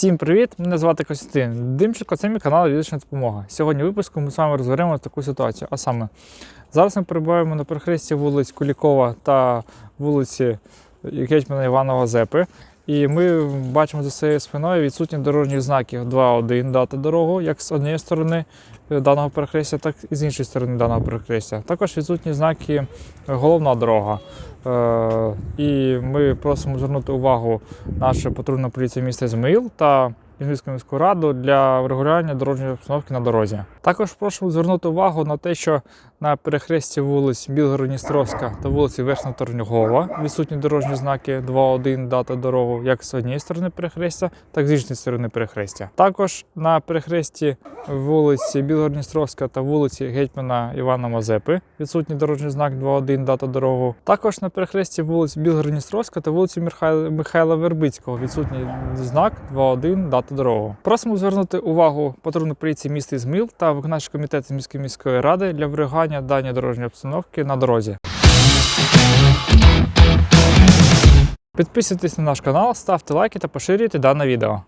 Всім привіт! Мене звати Костянтин Димченко, це мій канал Юридична допомога. Сьогодні в випуску ми з вами розберемо таку ситуацію. А саме, зараз ми перебуваємо на перехресті вулиць Кулікова та вулиці Гетьмана Іванова Зепи. І ми бачимо за своєю спиною відсутні дорожні знаки 2.1 дати дорогу, як з однієї сторони даного перехрестя, так і з іншої сторони даного перехрестя. Також відсутні знаки головна дорога. Е, І ми просимо звернути увагу наша патрульна поліція міста Ізмаїл та Ізмаїльську міську раду для врегулювання дорожньої обстановки на дорозі. Також просимо звернути увагу на те, що на перехресті вулиць Білгород-Дністровська та вулиці Верхня Торнюгова відсутні дорожні знаки 2.1 дата дорогу як з однієї сторони перехрестя, так і з іншої сторони перехрестя. Також на перехресті вулиці Білгород-Дністровська та вулиці Гетьмана Івана Мазепи відсутній дорожній знак 2.1 дата дорогу. Також на перехресті вулиць Білгород-Дністровська та вулиці Михайла, Вербицького відсутній знак 2.1 дата дорогу. Просимо звернути увагу патрульної поліції міста Ізміл та виконавчого комітету міської міської ради для врегулювання даної дорожньої обстановки на дорозі. Підписуйтесь на наш канал, ставте лайки та поширюйте дане відео.